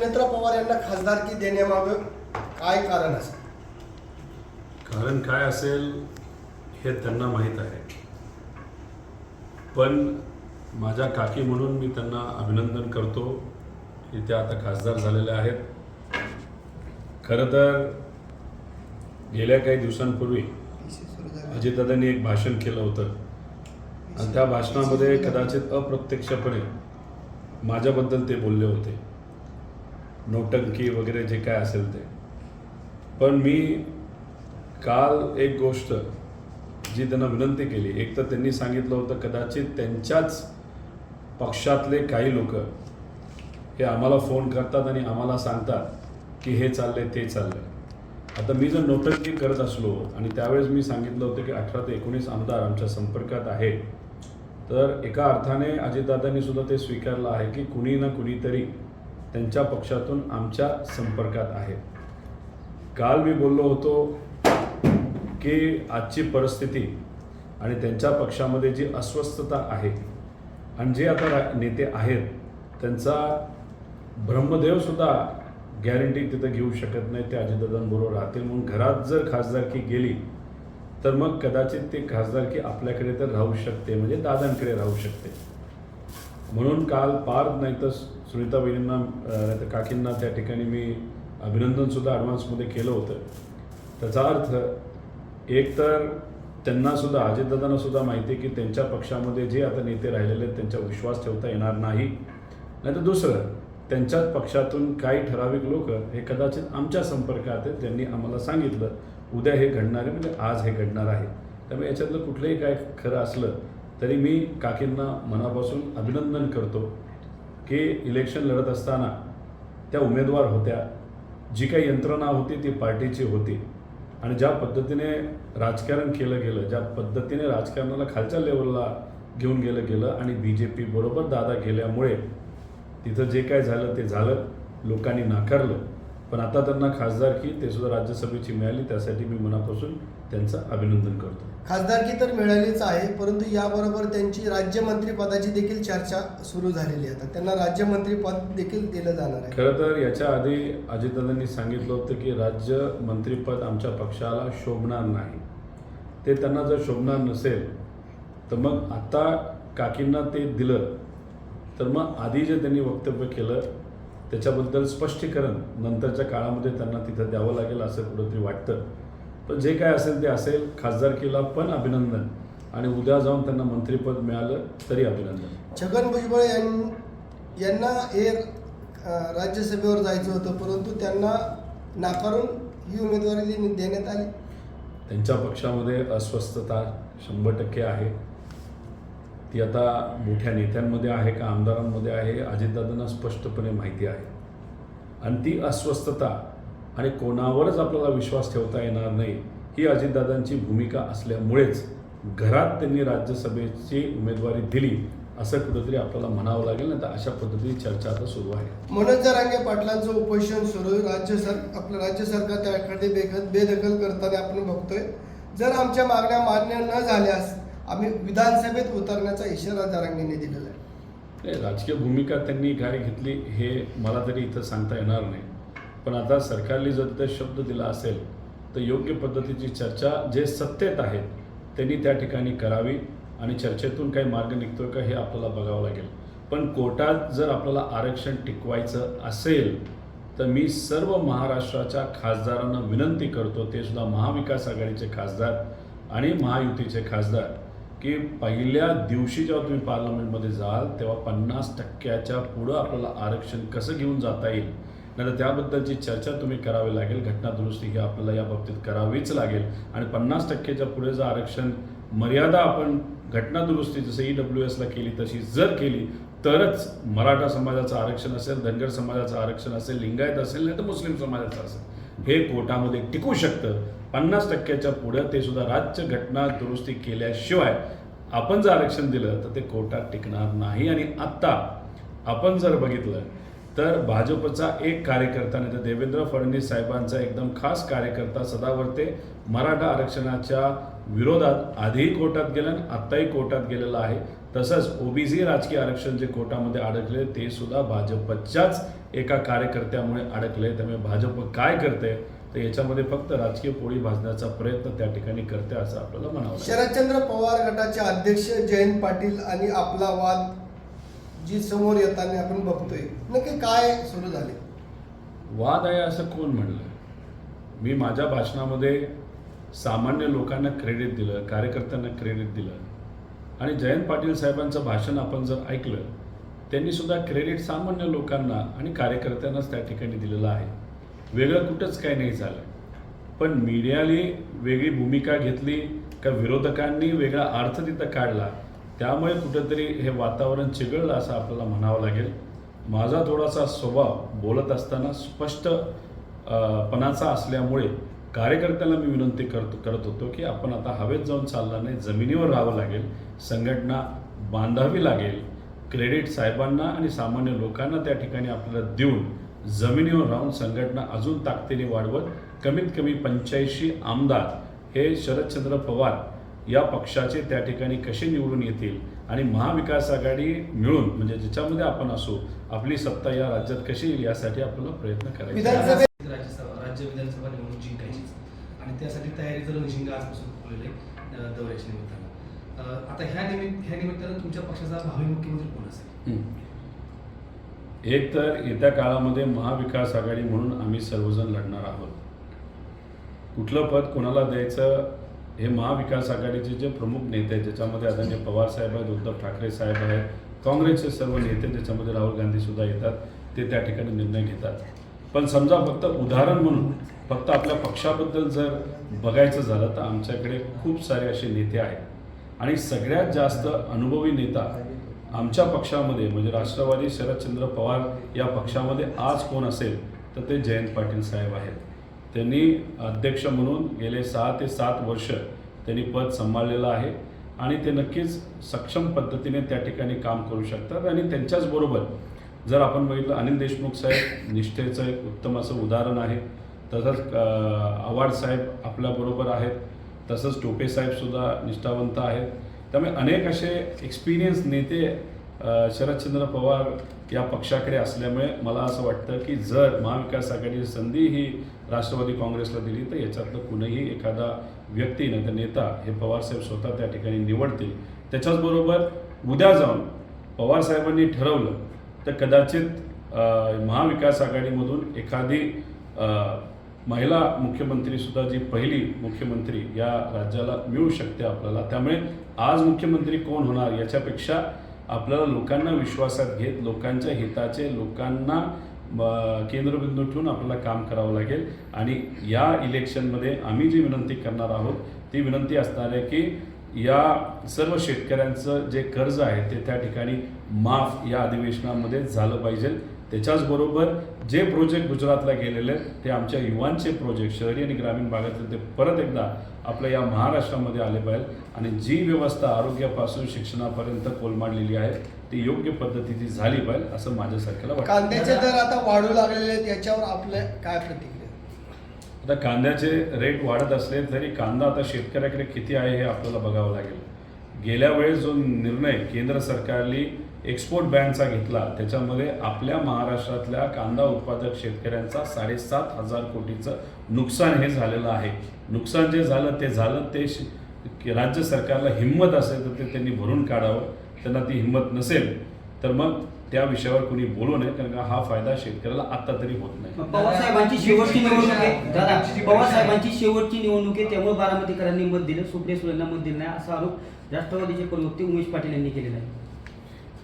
सुनेत्रा पवार यांना खासदारकी देण्यामागं काय कारण असेल? कारण काय असेल हे त्यांना माहीत आहे. पण माझ्या काकी म्हणून मी त्यांना अभिनंदन करतो की त्या आता खासदार झालेल्या आहेत. खरं तर गेल्या काही दिवसांपूर्वी अजितदादांनी एक भाषण केलं होतं. आणि त्या भाषणामध्ये कदाचित अप्रत्यक्षपणे माझ्याबद्दल ते बोलले होते. नोटंकी वगैरे जे काय असेल ते. पण मी काल एक गोष्ट जी त्यांना विनंती केली. एक तर त्यांनी सांगितलं होतं कदाचित त्यांच्याच पक्षातले काही लोक हे आम्हाला फोन करतात आणि आम्हाला सांगतात की हे चाललंय ते चाललंय. आता मी जर नोटंकी करत असलो आणि त्यावेळेस मी सांगितलं होतं की अठरा ते एकोणीस आमदार आमच्या संपर्कात आहे तर एका अर्थाने अजितदादांनी सुद्धा ते स्वीकारलं आहे की कुणी ना कुणीतरी त्यांच्या पक्षातून आमच्या संपर्कात आहे. काल मी बोललो होतो की आजची परिस्थिती आणि त्यांच्या पक्षामध्ये जी अस्वस्थता आहे आणि जे आता नेते आहेत त्यांचा ब्रह्मदेवसुद्धा गॅरंटी तिथं घेऊ शकत नाही ते अजितदादांबरोबर राहतील. म्हणून घरात जर खासदारकी गेली तर मग कदाचित ते खासदारकी आपल्याकडे तर राहू शकते म्हणजे दादांकडे राहू शकते. म्हणून काल पार नाहीतर सुनीताबाईंना नाहीतर काकींना त्या ठिकाणी मी अभिनंदनसुद्धा ॲडव्हान्समध्ये केलं होतं. त्याचा अर्थ एक तर त्यांनासुद्धा माहिती आहे की त्यांच्या पक्षामध्ये जे आता नेते राहिलेले आहेत त्यांचा विश्वास ठेवता येणार नाही. नाहीतर दुसरं त्यांच्याच पक्षातून काही ठराविक लोक हे कदाचित आमच्या संपर्कात आहेत त्यांनी आम्हाला सांगितलं उद्या हे घडणार आहे म्हणजे आज हे घडणार आहे. त्यामुळे याच्यातलं कुठलंही काय खरं असलं तरी मी काकींना मनापासून अभिनंदन करतो की इलेक्शन लढत असताना त्या उमेदवार होत्या जी काही यंत्रणा होती ती पार्टीची होती. आणि ज्या पद्धतीने राजकारण केलं गेलं ज्या पद्धतीने राजकारणाला खालच्या लेवलला घेऊन गेलं गेलं आणि बी जे पी बरोबर दादा गेल्यामुळे तिथं जे काय झालं ते झालं लोकांनी नाकारलं. पण आता त्यांना खासदारकी ते सुद्धा राज्यसभेची मिळाली त्यासाठी मी मनापासून त्यांचं अभिनंदन करतो. खासदारकी तर मिळालीच आहे परंतु याबरोबर त्यांची राज्यमंत्री पदाची देखील चर्चा सुरू झालेली आहे. आता त्यांना राज्यमंत्री पद देखील दिलं जाणार आहे. खरं तर याच्या आधी अजितदादांनी सांगितलं होतं की राज्य मंत्रिपद आमच्या पक्षाला शोभणार नाही. ते त्यांना जर शोभणार नसेल तर मग आता काकींना ते दिलं तर मग आधी जे त्यांनी वक्तव्य केलं त्याच्याबद्दल स्पष्टीकरण नंतरच्या काळामध्ये त्यांना तिथं द्यावं लागेल असं कुठंतरी वाटतं. पण जे काय असेल ते असेल खासदारकीला पण अभिनंदन. आणि उद्या जाऊन त्यांना मंत्रिपद मिळालं तरी अभिनंदन. छगन भुजबळ यांना हे अं, राज्यसभेवर जायचं होतं परंतु त्यांना नाकारून ही उमेदवारी देण्यात आली. त्यांच्या पक्षामध्ये अस्वस्थता शंभर टक्के आहे. ती आता मोठ्या नेत्यांमध्ये आहे का आमदारांमध्ये आहे अजितदादांना स्पष्टपणे माहिती आहे. आणि ती अस्वस्थता आणि कोणावरच आपल्याला विश्वास ठेवता येणार नाही ही अजितदादांची भूमिका असल्यामुळेच घरात त्यांनी राज्यसभेची उमेदवारी दिली असं कुठंतरी आपल्याला म्हणावं लागेल ना तर अशा पद्धतीची चर्चा आता सुरू आहे. मनोज जरांगे पाटलांचं उपोषण सुरू आहे. राज्य सर आपलं राज्य सरकार त्याकडे बेदखल बेदखल करताना आपण बघतोय. जर आमच्या मागण्या मान्य न झाल्यास आम्ही विधानसभेत उतरण्याचा इशारा जरांगेंनी दिलेला आहे. राजकीय भूमिका त्यांनी काय घेतली हे मला तरी इथं सांगता येणार नाही. पण आता सरकारने जर ते शब्द दिला असेल तर योग्य पद्धतीची चर्चा जे सत्तेत आहेत त्यांनी त्या ठिकाणी करावी आणि चर्चेतून काही मार्ग निघतोय का हे आपल्याला बघावं लागेल. पण कोर्टात जर आपल्याला आरक्षण टिकवायचं असेल तर मी सर्व महाराष्ट्राच्या खासदारांना विनंती करतो ते सुद्धा महाविकास आघाडीचे खासदार आणि महायुतीचे खासदार की पहिल्या दिवशी जेव्हा तुम्ही पार्लमेंटमध्ये जाल तेव्हा पन्नास टक्क्याच्या पुढं आपल्याला आरक्षण कसं घेऊन जाता येईल नाही त्याबद्दलची चर्चा तुम्ही करावी लागेल घटना दुरुस्ती ही आपल्याला या बाबतीत करावीच लागेल. आणि पन्नास टक्केच्या पुढे जर आरक्षण मर्यादा आपण घटना दुरुस्ती जसं ई डब्ल्यू एसला केली तशी जर केली तरच मराठा समाजाचं आरक्षण असेल धनगर समाजाचं आरक्षण असेल लिंगायत असेल नाही तर मुस्लिम समाजाचं असेल हे कोर्टामध्ये टिकू शकतं. पन्नास टक्क्याच्या पुढं ते सुद्धा राज्य घटना दुरुस्ती केल्याशिवाय आपण जर आरक्षण दिलं तर ते कोर्टात टिकणार नाही. आणि आत्ता आपण जर बघितलं तर भाजपचा एक कार्यकर्ता नाही तर देवेंद्र फडणवीस साहेबांचा एकदम खास कार्यकर्ता सदावर्ते मराठा आरक्षणाच्या विरोधात आधीही कोर्टात गेला आणि आत्ताही कोर्टात गेलेला आहे. तसंच ओबीसी राजकीय आरक्षण जे कोर्टामध्ये अडकले ते सुद्धा भाजपच्याच एका कार्यकर्त्यामुळे अडकले. त्यामुळे भाजप काय करते तर याच्यामध्ये फक्त राजकीय पोळी भाजण्याचा प्रयत्न त्या ठिकाणी करते असं आपल्याला म्हणावं शरदचंद्र पवार गटाचे अध्यक्ष जयंत पाटील आणि आपला वाद जी समोर येताना आपण बघतोय. नक्की काय सुरू झाले? वाद आहे असं कोण म्हणलं? मी माझ्या भाषणामध्ये सामान्य लोकांना क्रेडिट दिलं कार्यकर्त्यांना क्रेडिट दिलं. आणि जयंत पाटील साहेबांचं भाषण आपण जर ऐकलं त्यांनी सुद्धा क्रेडिट सामान्य लोकांना आणि कार्यकर्त्यांनाच त्या ठिकाणी दिलेलं आहे. वेगळं कुठंच काही नाही झालं. पण मीडियाने वेगळी भूमिका घेतली का विरोधकांनी वेगळा अर्थ तिथं काढला त्यामुळे कुठंतरी हे वातावरण चिघळलं असं आपल्याला म्हणावं लागेल. माझा थोडासा स्वभाव बोलत असताना स्पष्ट पणाचा असल्यामुळे कार्यकर्त्यांना मी विनंती करतो करत होतो की आपण आता हवेत जाऊन चालणार नाही जमिनीवर राहावं लागेल संघटना बांधावी लागेल क्रेडिट साहेबांना आणि सामान्य लोकांना त्या ठिकाणी आपल्याला देऊन जमिनीवर राहून संघटना अजून ताकदीने वाढवत कमीत कमी पंच्याऐंशी आमदार हे शरदचंद्र पवार या पक्षाचे त्या ठिकाणी कसे निवडून येतील आणि महाविकास आघाडी मिळून म्हणजे ज्याच्यामध्ये आपण असू आपली सत्ता या राज्यात कशी येईल यासाठी आपल्याला प्रयत्न करायचे राज्य विधानसभा निवडणूक जिंकायचीच आणि त्यासाठी तयारी जर निशिंग आजपासून फुललेली दौऱ्याच्या निमित्तानं. आता ह्या निमित्त ह्या निमित्तानं तुमच्या पक्षाचा भावी मुख्यमंत्री कोण असेल. एक तर येत्या काळामध्ये महाविकास आघाडी म्हणून आम्ही सर्वजण लढणार आहोत. कुठलं पद कोणाला द्यायचं हे महाविकास आघाडीचे जे प्रमुख नेते आहेत ज्याच्यामध्ये आदरणीय पवार साहेब आहेत उद्धव ठाकरे साहेब आहेत काँग्रेसचे सर्व नेते ज्याच्यामध्ये राहुल गांधीसुद्धा येतात ते त्या ठिकाणी निर्णय घेतात. पण समजा फक्त उदाहरण म्हणून फक्त आपल्या पक्षाबद्दल जर बघायचं झालं तर आमच्याकडे खूप सारे असे नेते आहेत. आणि सगळ्यात जास्त अनुभवी नेता आमच्या पक्षामध्ये म्हणजे राष्ट्रवादी शरदचंद्र पवार या पक्षामध्ये आज कोण असेल तर ते जयंत पाटील साहेब आहेत. त्यांनी अध्यक्ष म्हणून गेले सहा ते सात वर्ष त्यांनी पद सांभाळलेलं आहे आणि ते नक्कीच सक्षम पद्धतीने त्या ठिकाणी काम करू शकतात आणि त्यांच्याच बरोबर जर आपण बघितलं अनिल देशमुख साहेब निष्ठेचं एक उत्तम असं उदाहरण आहे. तसंच आव्हाड साहेब आपल्याबरोबर आहेत. तसंच टोपे साहेबसुद्धा निष्ठावंत आहेत. त्यामुळे अनेक असे एक्सपिरियन्स नेते शरदचंद्र पवार या पक्षाकडे असल्यामुळे मला असं वाटतं की जर महाविकास आघाडीची संधी ही राष्ट्रवादी काँग्रेसला दिली तर याच्यातलं कुणीही एखादा व्यक्ती नाही तर नेता हे पवारसाहेब स्वतः त्या ठिकाणी निवडतील. त्याच्याचबरोबर उद्या जाऊन पवार साहेबांनी ठरवलं तर कदाचित महाविकास आघाडीमधून एखादी महिला मुख्यमंत्रीसुद्धा जी पहिली मुख्यमंत्री या राज्याला मिळू शकते आपल्याला त्यामुळे आज मुख्यमंत्री कोण होणार याच्यापेक्षा आपल्याला लोकांना विश्वासात घेत लोकांच्या हिताचे लोकांना केंद्रबिंदू ठेवून आपल्याला काम करावं लागेल. आणि या इलेक्शनमध्ये आम्ही जी विनंती करणार आहोत ती विनंती असणार आहे की या सर्व शेतकऱ्यांचं जे कर्ज आहे ते त्या ठिकाणी माफ या अधिवेशनामध्ये झालं पाहिजे. त्याच्याचबरोबर जे प्रोजेक्ट गुजरातला गेलेले आहेत ते आमच्या युवांचे प्रोजेक्ट शहरी आणि ग्रामीण भागातले ते परत एकदा आपल्या या महाराष्ट्रामध्ये आले पाहिजे. आणि जी व्यवस्था आरोग्यापासून शिक्षणापर्यंत कोलमाडलेली आहे ती योग्य पद्धतीची झाली पाहिजे असं माझ्यासारख्याला वाटतं. कांद्याचे दर आता वाढू लागलेले आहेत याच्यावर आपल्या काय प्रतिक्रिया? आता कांद्याचे रेट वाढत असले तरी कांदा आता शेतकऱ्याकडे किती आहे हे आपल्याला बघावं लागेल. गेल्या वेळेस जो निर्णय केंद्र सरकारने एक्सपोर्ट बॅनचा घेतला. त्याच्यामध्ये आपल्या महाराष्ट्रातल्या कांदा उत्पादक शेतकऱ्यांचा साडेसात हजार कोटीचं नुकसान हे झालेलं आहे. नुकसान जे झालं ते झालं ते राज्य सरकारला हिंमत असेल तर ते त्यांनी भरून काढावं. त्यांना ती हिंमत नसेल तर मग त्या विषयावर कुणी बोलू नये कारण का हा फायदा शेतकऱ्याला आता तरी होत नाही. पवार साहेबांची शेवटची निवडणूक आहे. दादा पवार साहेबांची शेवटची निवडणूक आहे त्यामुळे बारामतीकरांनी मत दिलं सुप्रिया सुळेंना मत दिलं नाही असा आरोप राष्ट्रवादीचे प्रवक्ते उमेश पाटील यांनी केलेला आहे.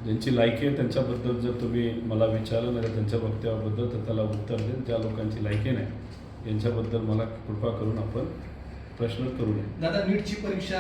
ज्यांची लायकी आहे त्यांच्याबद्दल जर तुम्ही मला विचारलं नाही तर त्यांच्या वक्तव्याबद्दल तर त्याला उत्तर देईन. ज्या लोकांची लायकी नाही. यांच्याबद्दल मला कृपा करून आपण प्रश्न करू नये. दादा नीटची परीक्षा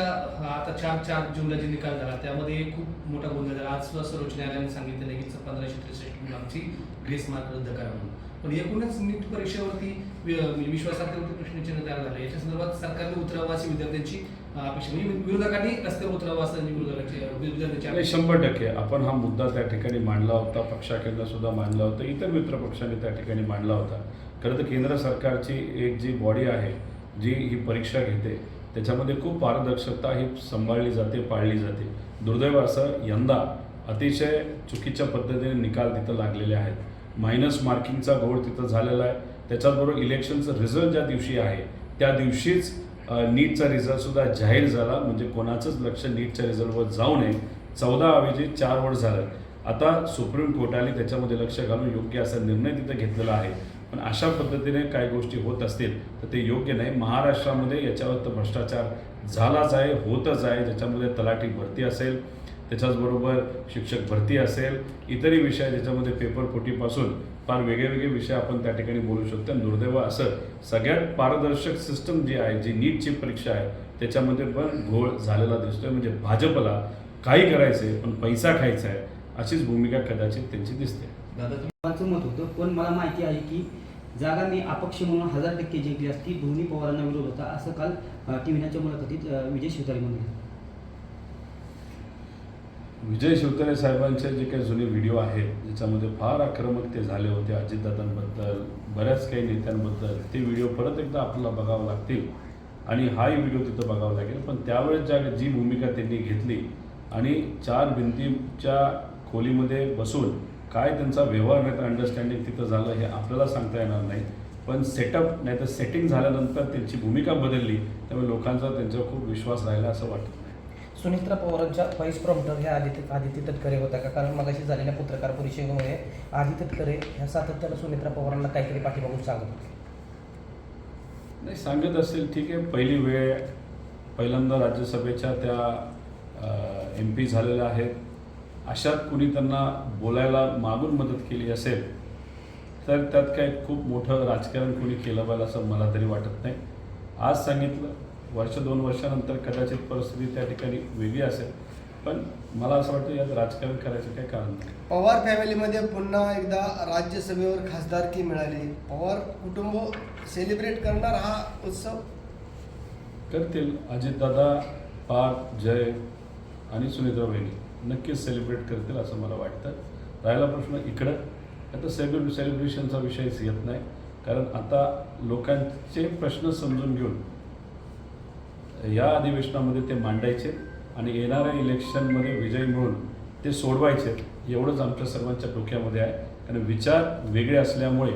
आता चार चार जूनला जे निकाल झाला त्यामध्ये खूप मोठा गोंधळ झाला. आज सुद्धा सर्वोच्च न्यायालयाने सांगितलं आहे की पंधराशे त्रेसष्ट मुलांची ग्रेस मार्क रद्द करा म्हणून. पण एकूणच नीट परीक्षेवरती वि- म्हणजे विश्वासार्हतेवरती प्रश्नचिन्ह तयार झालं. याच्या संदर्भात सरकारने उतरावं अशी विद्यार्थ्यांची अपेक्षा म्हणजे विरोधकांनी रस्त्यावर उतरावं असं विरोधकांची विद्यार्थ्यांची आणि शंभर टक्के. आपण हा मुद्दा त्या ठिकाणी मांडला होता पक्षाकडनं सुद्धा मांडला होता इतर मित्र पक्षांनी त्या ठिकाणी मांडला होता. खरं तर केंद्र सरकारची एक जी बॉडी आहे जी ही परीक्षा घेते त्याच्यामध्ये खूप पारदर्शकता ही सांभाळली जाते पाळली जाते. दुर्दैव असं यंदा अतिशय चुकीच्या पद्धतीने निकाल तिथं लागलेले आहेत. मायनस मार्किंगचा घोळ तिथं झालेला आहे. त्याच्याचबरोबर इलेक्शनचं रिझल्ट ज्या दिवशी आहे त्या दिवशीच नीटचा रिझल्टसुद्धा जाहीर झाला. म्हणजे कोणाचंच लक्ष नीटच्या रिझल्टवर जाऊ नये. चौदा ऐवजी चार वर झालं. आता सुप्रीम कोर्टाने त्याच्यामध्ये लक्ष घालून योग्य असा निर्णय तिथं घेतलेला आहे. पण अशा पद्धतीने काही गोष्टी होत असतील तर ते योग्य नाही. महाराष्ट्रामध्ये याच्यावर तर भ्रष्टाचार झालाच आहे होतच आहे. ज्याच्यामध्ये तलाठी भरती असेल त्याच्याचबरोबर शिक्षक भरती असेल इतरही विषय ज्याच्यामध्ये पेपर फुटीपासून फार वेगळे वेगळे विषय आपण त्या ठिकाणी बोलू शकतो. आणि दुर्दैव असं सगळ्यात पारदर्शक सिस्टम जी आहे जी नीटची परीक्षा आहे त्याच्यामध्ये पण घोळ झालेला दिसतोय. म्हणजे भाजपला काही करायचंय पण पैसा खायचा आहे अशीच भूमिका कदाचित त्यांची दिसते. दादा तुम्ही मत होतं पण मला माहिती आहे की जागा मी अपक्ष म्हणून हजार टक्के जिंकली असती दोन्ही पवारांना विरोध होता असं काल टी व्हीच्या मुलाखतीत विजय शिवतारे म्हणले. विजय शिवतरे साहेबांचे जे काही जुने व्हिडिओ आहेत ज्याच्यामध्ये फार आक्रमक ते झाले होते अजितदादांबद्दल बऱ्याच काही नेत्यांबद्दल ते व्हिडिओ परत एकदा आपल्याला बघावं लागतील. आणि हाही व्हिडिओ तिथं बघावा लागेल. पण त्यावेळेस ज्या जी भूमिका त्यांनी घेतली आणि चार भिंतीच्या खोलीमध्ये बसून काय त्यांचा व्यवहार नाही तर अंडरस्टँडिंग तिथं झालं हे आपल्याला सांगता येणार नाही पण सेटअप नाही तर सेटिंग झाल्यानंतर त्यांची भूमिका बदलली त्यामुळे लोकांचा त्यांच्यावर खूप विश्वास राहिला असं वाटतं. सुनित्रा पवारांच्या व्हाईस प्रॉम्प्टर ह्या आदित्य आदित्य तटकरे होता का? कारण मगाशी झालेल्या पत्रकार परिषदेमुळे आदित्य तटकरे ह्या सातत्यानं सुनित्रा पवारांना काहीतरी पाठीमागून सांगत होते. नाही सांगत असेल ठीक आहे. पहिली वेळ पहिल्यांदा राज्यसभेच्या त्या एम पी झालेल्या आहेत. अशात कुणी त्यांना बोलायला मागून मदत केली असेल तर त्यात काय खूप मोठं राजकारण कुणी केलं पाहिजे असं मला तरी वाटत नाही. आज सांगितलं वर्ष दोन वर्षानंतर कदाचित परिस्थिती त्या ठिकाणी वेगळी असेल. पण मला असं वाटतं यात राजकारण करायचं काही कारण नाही. पवार फॅमिलीमध्ये पुन्हा एकदा राज्यसभेवर खासदारकी मिळाली. पवार कुटुंब सेलिब्रेट करणार हा उत्सव? करतील. अजितदादा पार्थ जय आणि सुनित्रा बहिणी नक्कीच सेलिब्रेट करतील असं मला वाटतं. राहिला प्रश्न इकडं. आता सेलिब्रे सेलिब्रेशनचा विषयच येत नाही. कारण आता लोकांचे प्रश्न समजून घेऊन या अधिवेशनामध्ये ते मांडायचे आणि येणाऱ्या इलेक्शनमध्ये विजय मिळून ते सोडवायचे एवढंच आमच्या सर्वांच्या डोक्यामध्ये आहे. आणि विचार वेगळे असल्यामुळे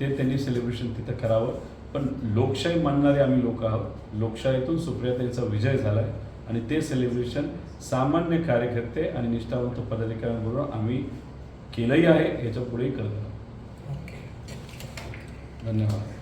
ते त्यांनी सेलिब्रेशन तिथं करावं. पण लोकशाही मानणारे आम्ही लोक आहोत. लोकशाहीतून सुप्रियाताईंचा विजय झाला आहे आणि ते सेलिब्रेशन सामान्य कार्यकर्ते आणि निष्ठावंत पदाधिकाऱ्यांबरोबर आम्ही केलंही आहे याच्या पुढेही करत आहोत. धन्यवाद.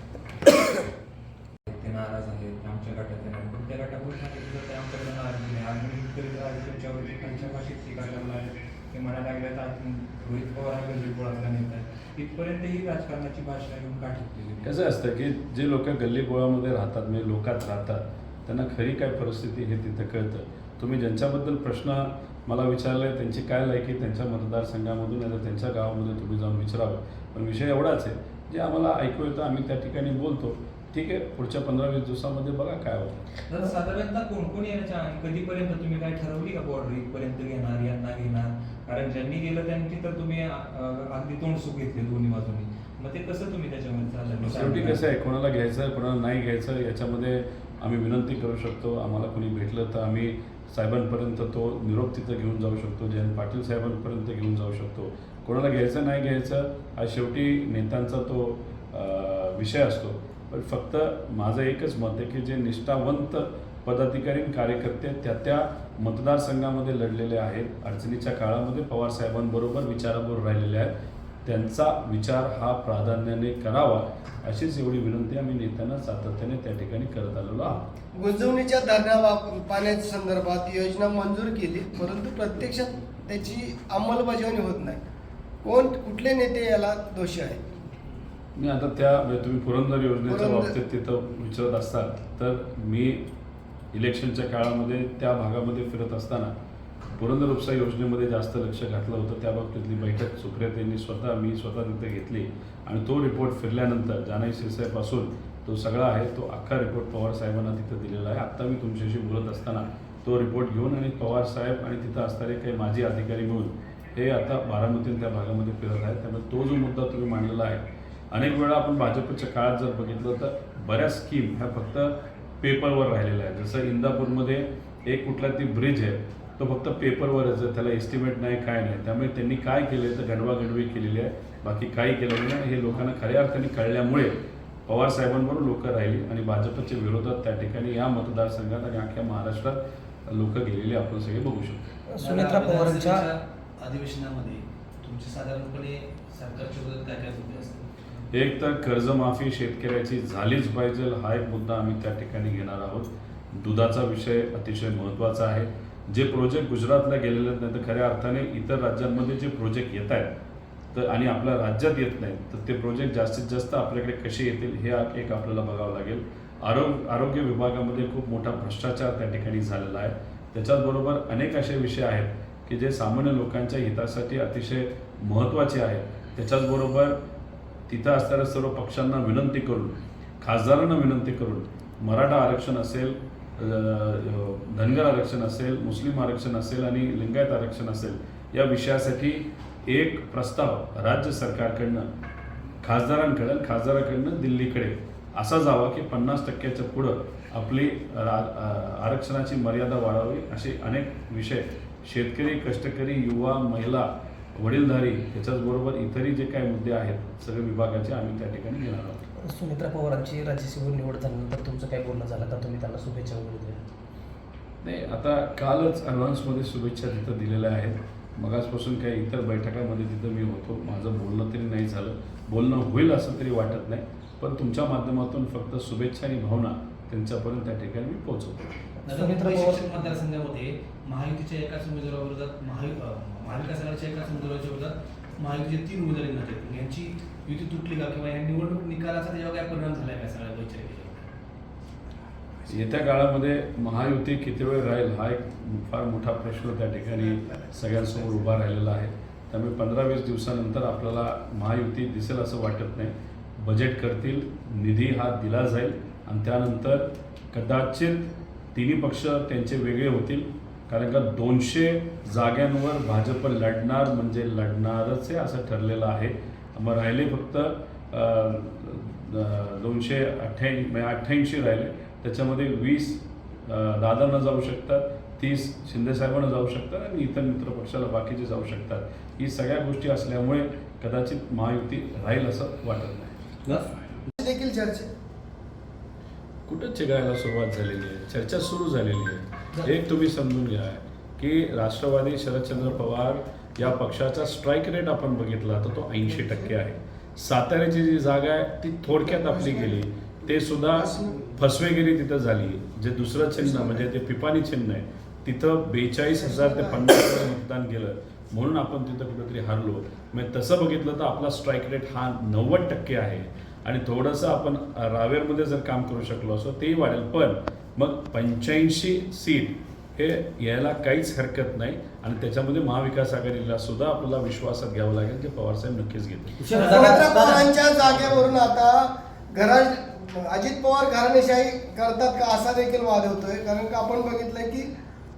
ते नाराज आहेत आमच्या गटाचे नाही पण त्या गटाकडून सांगितलं तर ते आमच्याकडे नाराज नाही आम्ही तरी आज तुमच्यावरती त्यांच्या भाषेत टीका करणार आहे ते म्हणायला लागल्यात आज रोहित पवार गल्ली गोळातला नेता इथपर्यंत ही राजकारणाची भाषा घेऊन का ठेवलेली कसं असतं की जे लोक गल्ली गोळामध्ये राहतात म्हणजे लोकात राहतात त्यांना खरी काय परिस्थिती हे तिथं कळतं. तुम्ही ज्यांच्याबद्दल प्रश्न मला विचारले त्यांची काय लायकी त्यांच्या मतदारसंघामधून नाही तर त्यांच्या गावामध्ये तुम्ही जाऊन विचारावं. पण विषय एवढाच आहे जे आम्हाला ऐकू येतं आम्ही त्या ठिकाणी बोलतो. ठीक आहे पुढच्या पंधरा वीस दिवसामध्ये बघा काय होतं. तर साधारणतः कोण कोण येण्याच्या कधीपर्यंत तुम्ही काय ठरवली का बॉर्डर इथपर्यंत घेणार यांना घेणार? कारण ज्यांनी गेलं त्यांची तर तुम्ही अगदी तोंड सुख घेतले दोन्ही बाजूनी. मग ते कसं तुम्ही त्याच्यामध्ये शेवटी कसं आहे कोणाला घ्यायचं कोणाला नाही घ्यायचं याच्यामध्ये आम्ही विनंती करू शकतो. आम्हाला कोणी भेटलं तर आम्ही साहेबांपर्यंत तो निरोप तिथं घेऊन जाऊ शकतो. जयंत पाटील साहेबांपर्यंत घेऊन जाऊ शकतो. कोणाला घ्यायचं नाही घ्यायचं हा शेवटी नेत्यांचा तो विषय असतो. पण फक्त माझं एकच मत आहे की जे निष्ठावंत पदाधिकारी कार्यकर्ते त्या त्या मतदारसंघामध्ये लढलेले आहेत. अडचणीच्या काळामध्ये पवार साहेबांबरोबर विचाराबरोबर राहिलेले आहेत. त्यांचा विचार हा प्राधान्याने करावा अशीच एवढी विनंती आम्ही नेत्यांना सातत्याने त्या ठिकाणी करत आलेलो आहोत. गुंजवणीच्या धरणा वाप पाण्याच्या संदर्भात योजना मंजूर केली परंतु प्रत्यक्षात त्याची अंमलबजावणी होत नाही. कोण कुठले नेते याला दोषी आहेत? मी आता त्या म्हणजे तुम्ही पुरंदर योजनेच्या बाबतीत तिथं विचारत असाल तर मी इलेक्शनच्या काळामध्ये त्या भागामध्ये फिरत असताना पुरंदर उपसा योजनेमध्ये जास्त लक्ष घातलं होतं. त्या बाबतीतली बैठक सुप्रियात यांनी स्वतः मी स्वतः तिथे घेतली. आणि तो रिपोर्ट फिरल्यानंतर जानाई शिरसाईपासून तो सगळा आहे तो अख्खा रिपोर्ट पवार साहेबांना तिथं दिलेला आहे. आत्ता मी तुमच्याशी बोलत असताना तो रिपोर्ट घेऊन आणि पवार साहेब आणि तिथं असणारे काही माजी अधिकारी मिळून हे आता बारामतीत त्या भागामध्ये फिरत आहेत. त्यामुळे तो जो मुद्दा तुम्ही मांडलेला आहे अनेक वेळा आपण भाजपच्या काळात जर बघितलं तर बऱ्याच स्कीम ह्या फक्त पेपरवर राहिलेला आहे. जसं इंदापूरमध्ये एक कुठला ती ब्रिज आहे तो फक्त पेपरवरच आहे. त्याला एस्टिमेट नाही काय नाही. त्यामुळे त्यांनी काय केले तर गणवागणवी केलेली आहे. बाकी काही केलेलं नाही. हे लोकांना खऱ्या अर्थाने कळल्यामुळे पवार साहेबांबरोबर लोक राहिली आणि भाजपच्या विरोधात त्या ठिकाणी या मतदारसंघात आणि अख्ख्या महाराष्ट्रात लोक गेलेली आपण सगळे बघू शकतो. सुनेत्रा पवारांच्या अधिवेशनामध्ये तुमचे साधारणपणे सरकारच्या विरोधात काय काय मुद्दे असतात एक तर कर्जमाफी शेतकऱ्याची झालीच पाहिजे हा एक मुद्दा आम्ही त्या ठिकाणी घेणार आहोत. दुधाचा विषय अतिशय महत्त्वाचा आहे. जे प्रोजेक्ट गुजरातला गेलेले आहेत नाही तर खऱ्या अर्थाने इतर राज्यांमध्ये जे प्रोजेक्ट येत आहेत तर आणि आपल्या राज्यात येत नाहीत तर ते प्रोजेक्ट जास्तीत जास्त आपल्याकडे कसे येतील हे एक आपल्याला बघावं लागेल. आरोग्य आरोग्य विभागामध्ये खूप मोठा भ्रष्टाचार त्या ठिकाणी झालेला आहे. त्याच्याचबरोबर अनेक असे विषय आहेत की जे सामान्य लोकांच्या हितासाठी अतिशय महत्त्वाचे आहेत. त्याच्याचबरोबर तिथं असणाऱ्या सर्व पक्षांना विनंती करून खासदारांना विनंती करून मराठा आरक्षण असेल धनगर आरक्षण असेल मुस्लिम आरक्षण असेल आणि लिंगायत आरक्षण असेल या विषयासाठी एक प्रस्ताव राज्य सरकारकडनं खासदारांकडे आणि खासदाराकडनं दिल्लीकडे असा जावा की पन्नास टक्क्याच्या पुढं आपली रा- आरक्षणाची मर्यादा वाढावी असे अनेक विषय. शेतकरी कष्टकरी युवा महिला वडीलधारी त्याच्याचबरोबर इतरही जे काही मुद्दे आहेत सगळे विभागाचे आम्ही त्या ठिकाणी घेणार आहोत. सुनेत्रा पवारांची राज्यसभेवर निवड झाल्यानंतर तुमचं काय बोलणं झालं? तर तुम्ही त्यांना शुभेच्छा वगैरे दिल्या नाही आता कालच ॲडव्हान्समध्ये शुभेच्छा तिथं दिलेल्या आहेत. मगाचपासून काही इतर बैठकामध्ये तिथं मी होतो. माझं बोलणं तरी नाही झालं. बोलणं होईल असं तरी वाटत नाही. पण तुमच्या माध्यमातून फक्त शुभेच्छा आणि भावना त्यांच्यापर्यंत त्या ठिकाणी मी पोहोचवतो. सुमित्रा मतदारसंघामध्ये महायुतीच्या एकाच उमेदवाराविरोधात महायु अं, महाविकास आघाडीच्या एकाच उमेदवाराच्या विरोधात महायुतीचे तीन उमेदवार येणार आहेत. यांची युती तुटली का किंवा या निवडणूक निकालाचा त्याच्यावर काय परिणाम झालाय का सगळ्या वैचारिक येत्या काळामध्ये महायुती किती वेळ राहील हा एक फार मोठा प्रश्न त्या ठिकाणी सगळ्यांसमोर उभा राहिलेला आहे. त्यामुळे पंधरा वीस दिवसानंतर आपल्याला महायुती दिसेल असं वाटत नाही. बजेट करतील निधी हा दिला जाईल आणि त्यानंतर कदाचित तिन्ही पक्ष त्यांचे वेगळे होतील. कारण का दोनशे जाग्यांवर भाजप लढणार म्हणजे लढणारच आहे असं ठरलेलं आहे. मग राहिले फक्त दोनशे अठ्ठ्याऐंशी म्हणजे अठ्ठ्याऐंशी राहिले. त्याच्यामध्ये वीस दादांना जाऊ शकतात तीस शिंदेसाहेबांना जाऊ शकतात आणि इतर मित्र पक्षाला बाकीचे जाऊ शकतात. ही सगळ्या गोष्टी असल्यामुळे कदाचित महायुती राहील असं वाटत नाही. देखील चर्चा. कुठं चिघायला सुरुवात झालेली आहे? चर्चा सुरू झालेली आहे. एक तुम्ही समजून घ्या की राष्ट्रवादी शरदचंद्र पवार या पक्षाचा स्ट्राईक रेट आपण बघितला तर तो ऐंशी टक्के आहे. साताऱ्याची जी जागा आहे ती थोडक्यात आपली गेली. ते सुद्धा फसवेगिरी तिथं झाली. जे दुसरं चिन्ह म्हणजे ते पिपाणी चिन्ह आहे तिथं बेचाळीस हजार ते पन्नास हजार मतदान गेलं. म्हणून आपण तिथं कुठेतरी हरलो. म्हणजे तसं बघितलं तर आपला स्ट्राईक रेट हा नव्वद टक्के आहे. आणि थोडंसं आपण रावेरमध्ये जर काम करू शकलो असो तेही वाढेल. पण मग पंच्याऐंशी सीट हे यायला काहीच हरकत नाही आणि त्याच्यामध्ये महाविकास आघाडीला सुद्धा आपल्याला विश्वासात घ्यावं लागेल की पवारसाहेब नक्कीच घेतील. पवारांच्या जागेवरून आता घरा अजित पवार घराणेशाही करतात का असा देखील वाद होतोय. कारण का आपण बघितलंय की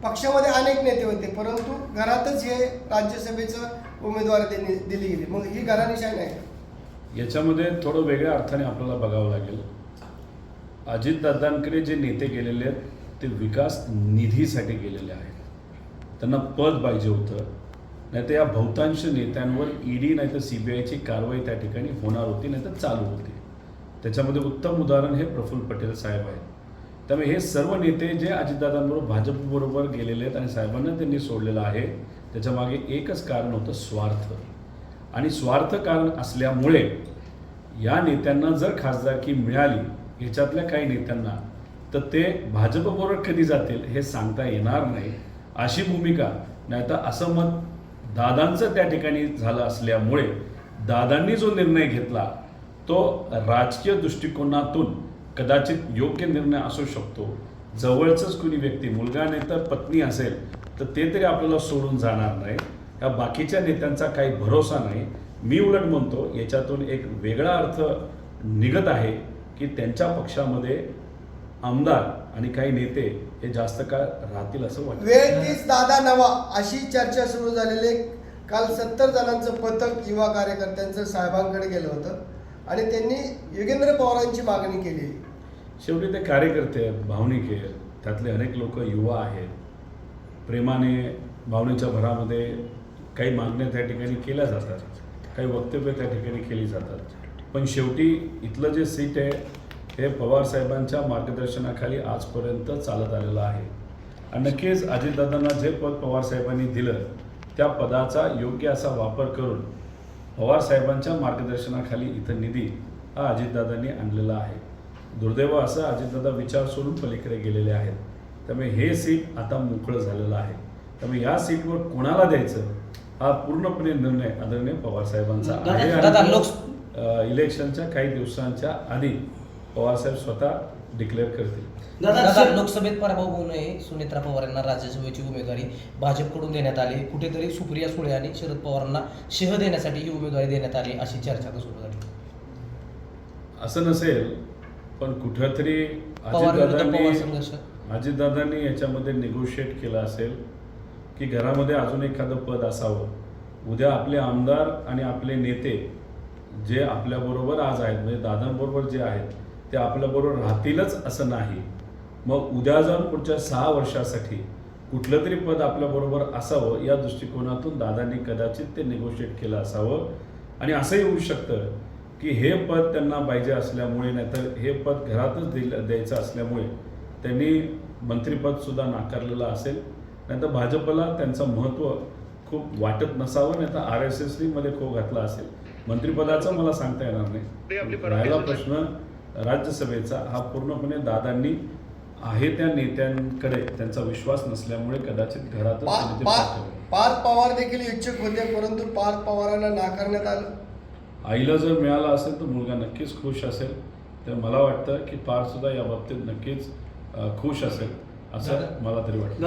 पक्षामध्ये अनेक नेते होते परंतु घरातच हे राज्यसभेचं उमेदवारी त्यांनी दिली गेली. मग ही घराणेशाही नाही. का? याच्यामध्ये थोडं वेगळ्या अर्थाने आपल्याला बघावं लागेल. अजितदादांकडे जे नेते गेलेले आहेत ते विकास निधीसाठी गेलेले आहेत. त्यांना पद पाहिजे होतं. नाही तर या बहुतांश नेत्यांवर ईडी नाही तर सी बी आयची कारवाई त्या ठिकाणी होणार होती नाही तर चालू होती. त्याच्यामध्ये उत्तम उदाहरण हे प्रफुल्ल पटेल साहेब आहेत. त्यामुळे हे सर्व नेते जे अजितदादांबरोबर भाजपबरोबर गेलेले आहेत आणि साहेबांना त्यांनी सोडलेलं आहे त्याच्यामागे एकच कारण होतं स्वार्थ. आणि स्वार्थ कारण असल्यामुळे या नेत्यांना जर खासदारकी मिळाली याच्यातल्या काही नेत्यांना तर ते भाजपबरोबर कधी जातील हे सांगता येणार नाही. अशी भूमिका नाही तर असं मत दादांचं त्या ठिकाणी झालं असल्यामुळे दादांनी जो निर्णय घेतला तो राजकीय दृष्टिकोनातून कदाचित योग्य निर्णय असू शकतो. जवळचंच कुणी व्यक्ती मुलगा नाही तर पत्नी असेल तर ते तरी आपल्याला सोडून जाणार नाही. या बाकीच्या नेत्यांचा काही भरोसा नाही. मी उलट म्हणतो याच्यातून एक वेगळा अर्थ निघत आहे. की त्यांच्या पक्षामध्ये आमदार आणि काही नेते हे जास्त काळ राहतील असं वाटतं. वेळ तीच दादा नवा अशी चर्चा सुरू झालेली. काल सत्तर जणांचं पथक युवा कार्यकर्त्यांचं साहेबांकडे गेलं होतं. आणि त्यांनी योगेंद्र पवारांची मागणी केली. शेवटी ते कार्यकर्ते आहेत भावनिक आहेत. त्यातले अनेक लोक युवा आहेत. प्रेमाने भावनेच्या भरामध्ये काही मागण्या त्या ठिकाणी केल्या जातात. काही वक्तव्य त्या ठिकाणी केली जातात. पण शेवटी इथलं जे सीट आहे हे पवार साहेबांच्या मार्गदर्शनाखाली आजपर्यंत चालत आलेलं आहे. आणि नक्कीच अजितदादांना जे पद पवार साहेबांनी दिलं त्या पदाचा योग्य असा वापर करून पवार साहेबांच्या मार्गदर्शनाखाली इथं निधी हा अजितदादांनी आणलेला आहे. दुर्दैव असं अजितदादा विचार सोडून पलीकडे गेलेले आहेत. त्यामुळे हे सीट आता मोकळं झालेलं आहे. त्यामुळे या सीटवर कोणाला द्यायचं हा पूर्णपणे निर्णय आदरणीय पवार साहेबांचा आहे. इलेक्शनच्या काही दिवसांच्या आधी पवारसाहेब स्वतः डिक्लेअर करतील. दादा लोकसभेत पराभव होऊ नये. सुनेत्रा पवार यांना राज्यसभेची उमेदवारी भाजपकडून देण्यात आली. कुठेतरी सुप्रिया सुळे आणि शरद पवारांना शेह देण्यासाठी ही उमेदवारी देण्यात आली अशी चर्चा सुरू झाली. असं नसेल पण कुठंतरी अजितदादांनी याच्यामध्ये निगोशिएट केलं असेल की घरामध्ये अजून एखादं पद असावं. उद्या आपले आमदार आणि आपले नेते जे आपल्याबरोबर आज आहेत म्हणजे दादांबरोबर जे आहेत ते आपल्याबरोबर राहतीलच असं नाही. मग उद्या जाऊन पुढच्या सहा वर्षासाठी कुठलं तरी पद आपल्याबरोबर असावं या दृष्टिकोनातून दादांनी कदाचित ते निगोशिएट केलं असावं. आणि असंही होऊ शकतं की हे पद त्यांना पाहिजे असल्यामुळे नाहीतर हे पद घरातच दिलं द्यायचं असल्यामुळे त्यांनी मंत्रिपदसुद्धा नाकारलेलं असेल. नाहीतर भाजपला त्यांचं महत्त्व खूप वाटत नसावं नाही तर आर एस एसमध्ये खो घातला असेल. मंत्रिपदाचा मला सांगता येणार नाही. राहिला प्रश्न राज्यसभेचा हा पूर्णपणे दादांनी आहे त्या नेत्यांकडे त्यांचा विश्वास नसल्यामुळे कदाचित घरातच पा- त्यांनी ते पा- पाठवलं. पार्थ पवार देखील इच्छुक होते परंतु पार्थ पवारांना नाकारण्यात आलं. आईला जर मिळाला असेल तर मुलगा नक्कीच खुश असेल. तर मला वाटतं की पार सुद्धा या बाबतीत नक्कीच खुश असेल असं मला तरी वाटतं.